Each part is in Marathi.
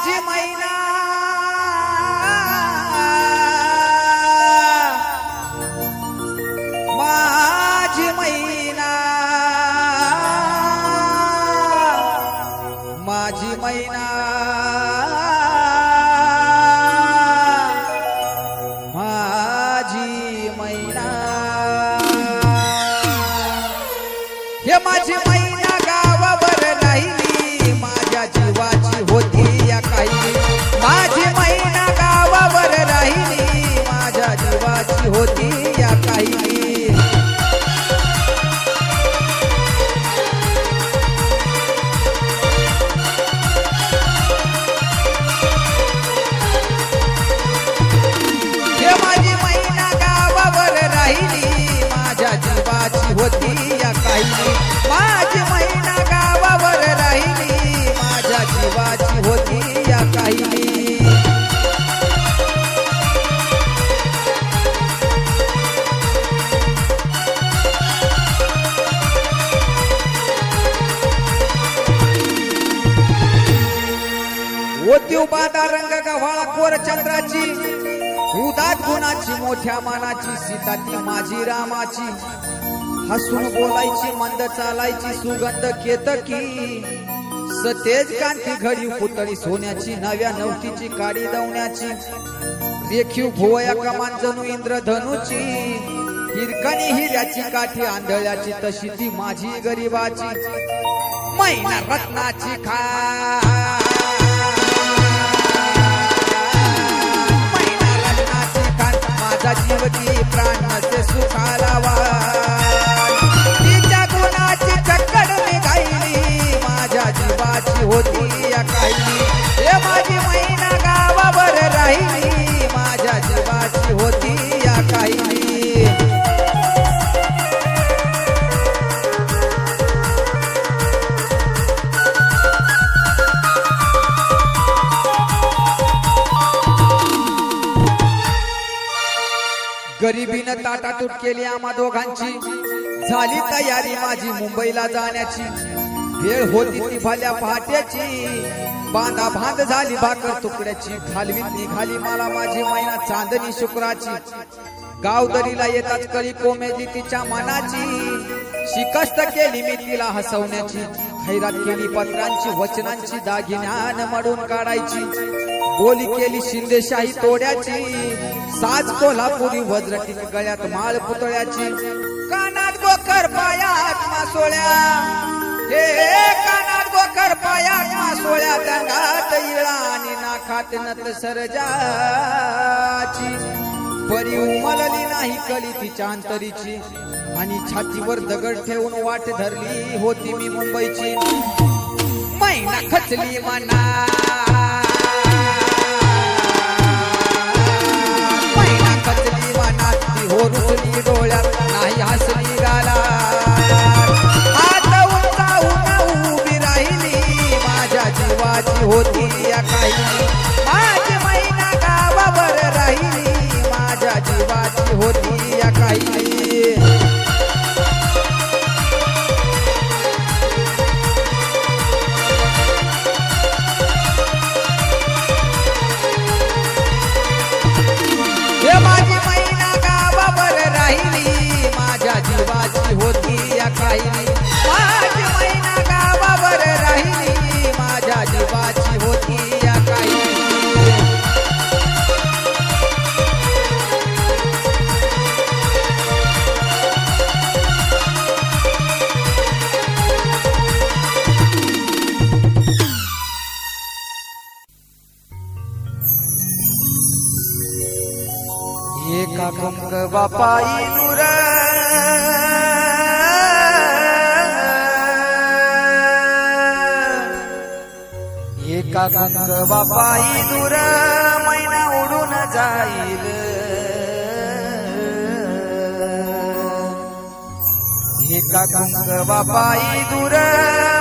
माझी मैना माझ्या होती या काही होती बादा रंग गव्हाळा कोर चंद्राची उदात गुणाची मोठ्या मानाची सीता ती माझी रामाची. हसून बोलायची मंद चालायची सुगंध केतकी. सतेज कांती घडी पुतळी सोन्याची नव्या नवतीची काडी दवण्याची. रेखीव भुवया कमान जणू इंद्रधनुची. हिरकणी हिऱ्याची काठी आंधळ्याची तशी ती माझी गरीबाची. मैना रत्नाची खा प्राण नसे सुखाला तिच्या गुणाची चक्कड मी गायली. माझ्या जीवाची होती या काही गरिबीनं ताटातूट केली आम्हा दोघांची. झाली तयारी माझी मुंबईला जाण्याची. वेळ होती ती भल्या पहाट्याची बांधा बांध झाली भाकर तुकड्याची. घालवीत निघाली मला माझी मैना चांदणी शुक्राची. गावदरीला येताच कळी कोमेजी तिच्या मनाची. शिकस्त केली मी तिला हसवण्याची. खैरात केली पत्रांची वचनांची दागिन्यान मडून काढायची. बोली केली शिंदेशाही तोड्याची. साज कोल्हापुरी वज्रटी गळ्यात माळ पुतळ्याची. कानात गोकर पायात मासोळ्या. हे कानात गोकर पायात मासोळ्या दंगात इळा आणि नाखात नत सरजाची. परी उमलली नाही कली तिच्या अंतरीची. आणि छातीवर दगड ठेवून वाट धरली होती मी मुंबईची. मैना खचली मना. मैना खचली मनात ती हो रुसली डोळ्यात नाही हसली गाला. हात उंचावून उभी राहिली. माझ्या जीवाची होती या काही. माझी मैना गावावर राहिली. माझ्या जीवाची होती या काही. माझी गावावर राहिली माझ्या जीवाची होती या काही एका बापाई दूर एका कंग बापाई दूर मैना उडून जाईल। एका कंग बापाई दूर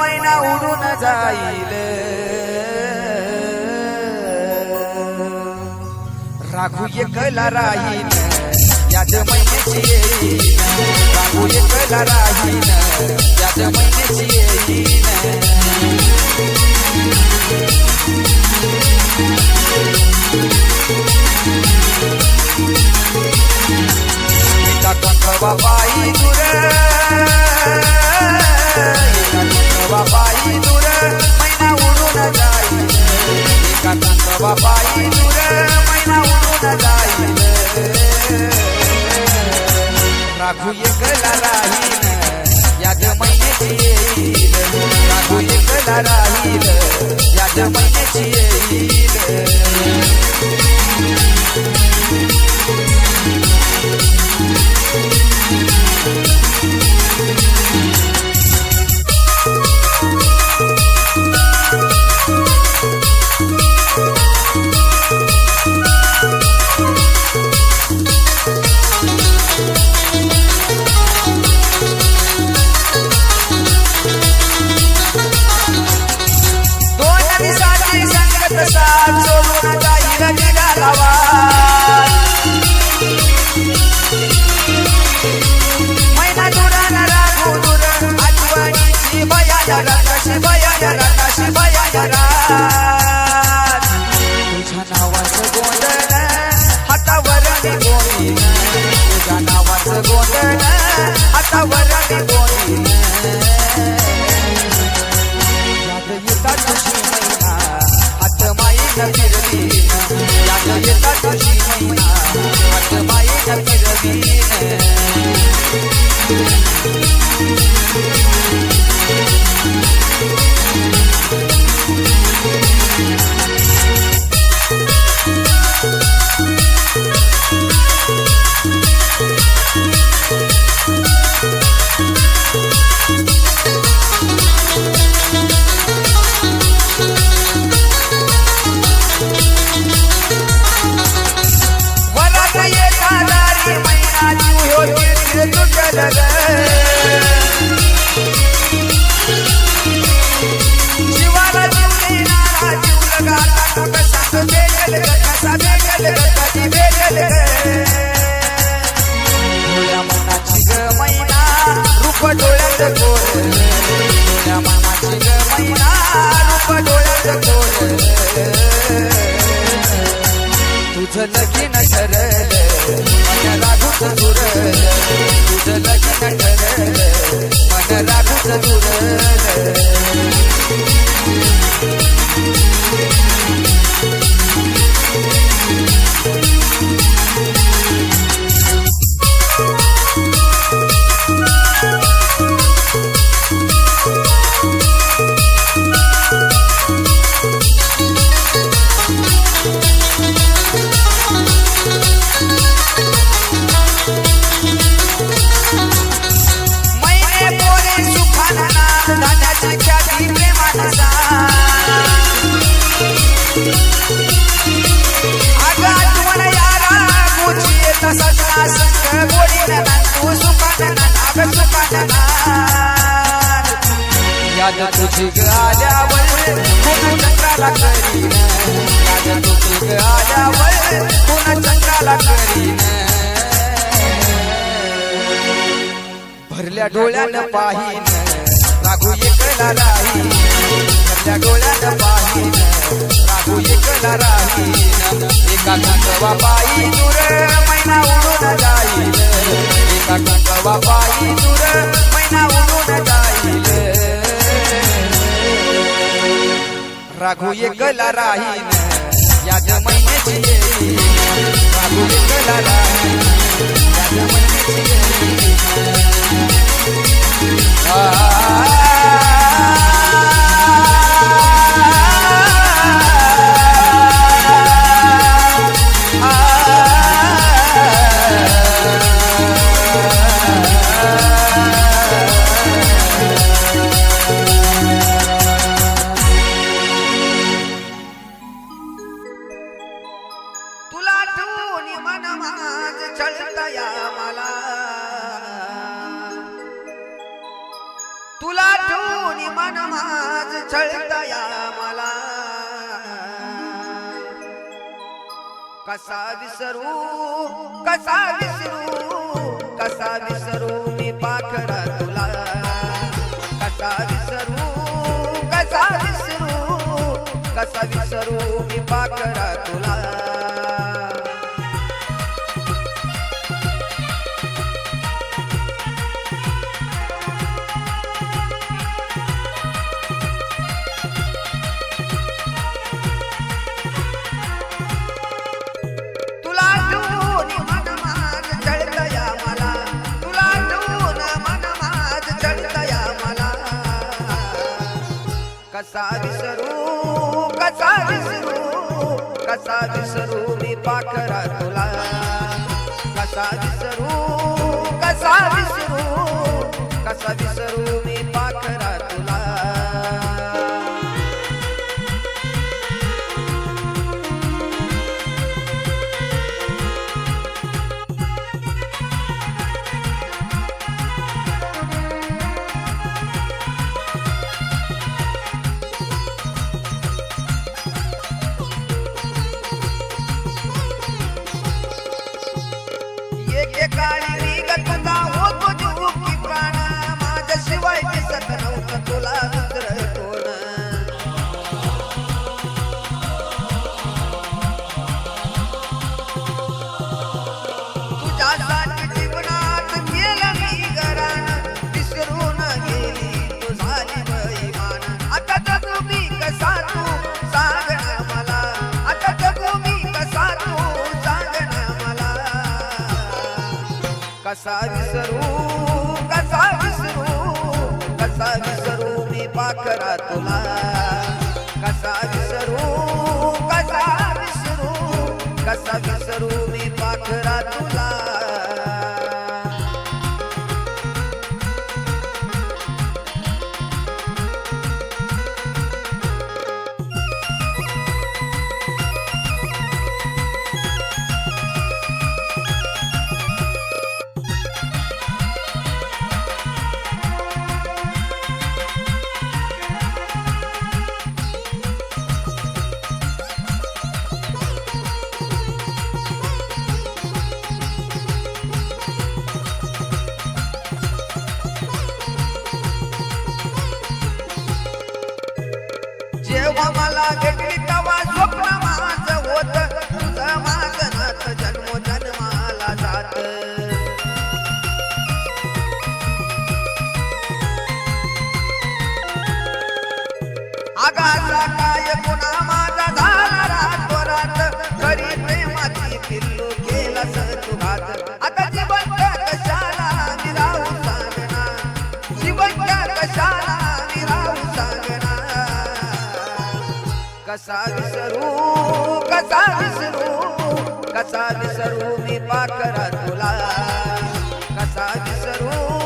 मैना उडून जाईल। राघू एकला राहीन याच महिन्याची येईन राघू एकला राहीन याच महिन्याची येईन बाबाई दूर बाबाई दूर महिना उडून जाईल एका मैना उडून जाईल राखू एकला राहील I'm याद तुझी ग आल्यावर चंद्राला करीन. याद तुझी ग आल्यावर पुन्हा चंद्राला करीन. भरल्या डोळ्यानं पाहिन राघू एकला राही भरल्या डोळ्यानं पाहिन राघू एकला राहीन. एका कंगवा पायी दूर मैना उडून जाईल. एका कंगवा पायी दूर मैना उडून जाईल. राघू एकला राहीन. याद महिन्याची तुला ठेवून मन माझ चळता या मला. कसा विसरू कसा विसरू कसा विसरू मी पाखरा तुला. कसा विसरू कसा विसरू कसा विसरू मी पाखरा तुला. कसा विसरू कसा विसरू कसा विसरू मी पाखरा तुला कसा विसरू कसा विसरू कसा विसरू मी पाखरा कसा विसरू कसा विसरू कसा विसरू मी पाखरा तुला. कसा विसरू कसा विसरू कसा विसरू मी आगाचा काय पुन्हा माझा झाला रातोरात. घरी प्रेमाची पिल्लू केला सतुघात आता जिवंत कशाला मी राहू सांगना जिवंत कशाला मी राहू सांगना कसा विसरू कसा विसरू? कसा विसरू मी पाकरा तुला? कसा विसरू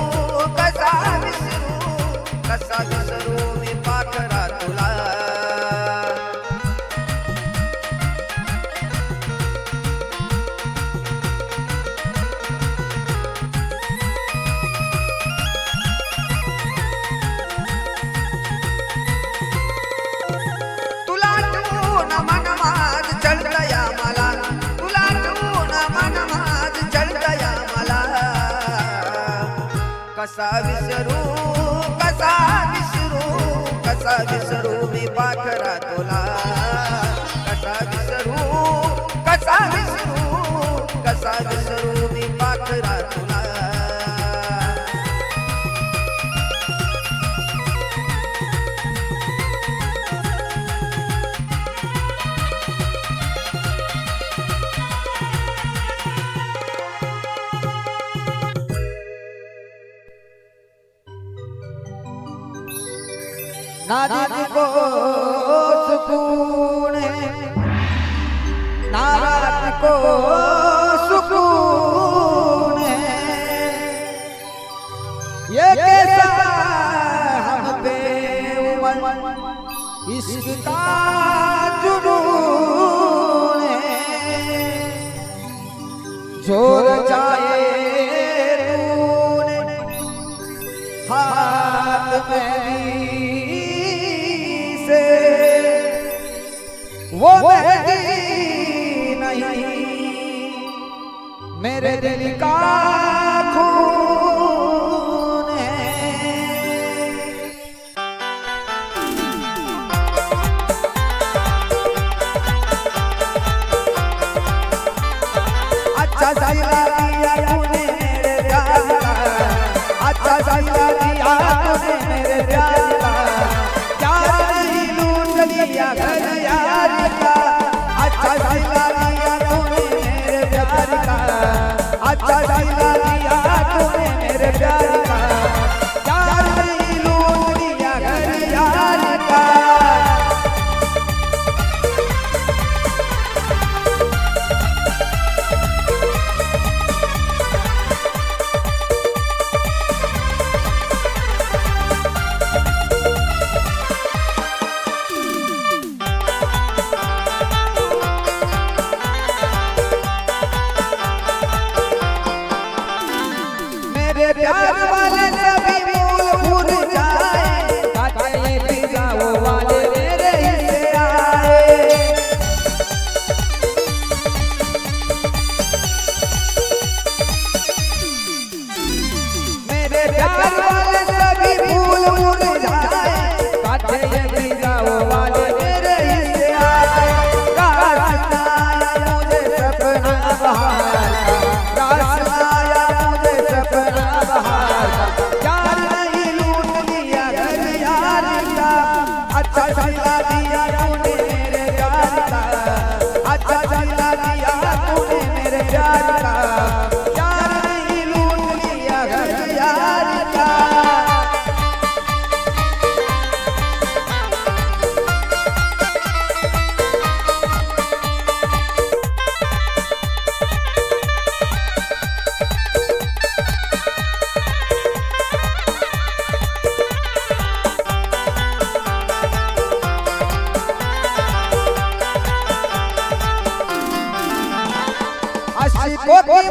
कसा विसरू कसा विसरू कसा विसरू मी पाखरा तुला. कसा विसरू कसा विसरू कसा विसरू ना दिल को सुकून है। ना रात को सुकून है। ये कैसा हम पे इश्क का आशिकों की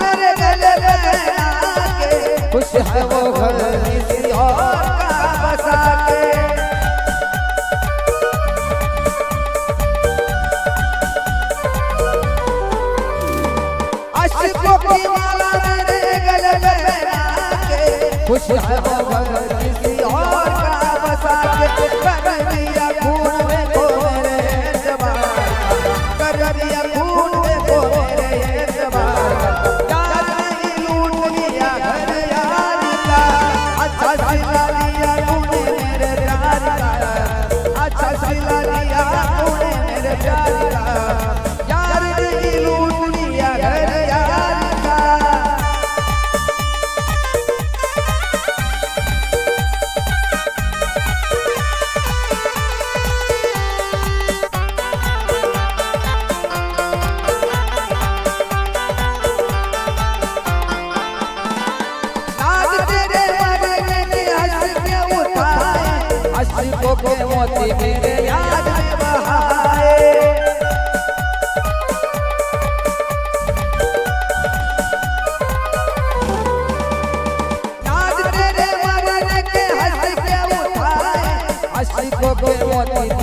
मेरे गले में खुश है वो घर किसी और का बसा बना के खुश है वो घर किसी और का बसा के कर दिया खून में को मेरे जवान कर दिया अश्कों के मोती मेरे याद में बहाए आज तेरे मरने के हंस के उठाए। अश्कों के मोती तेरे याद में बहाए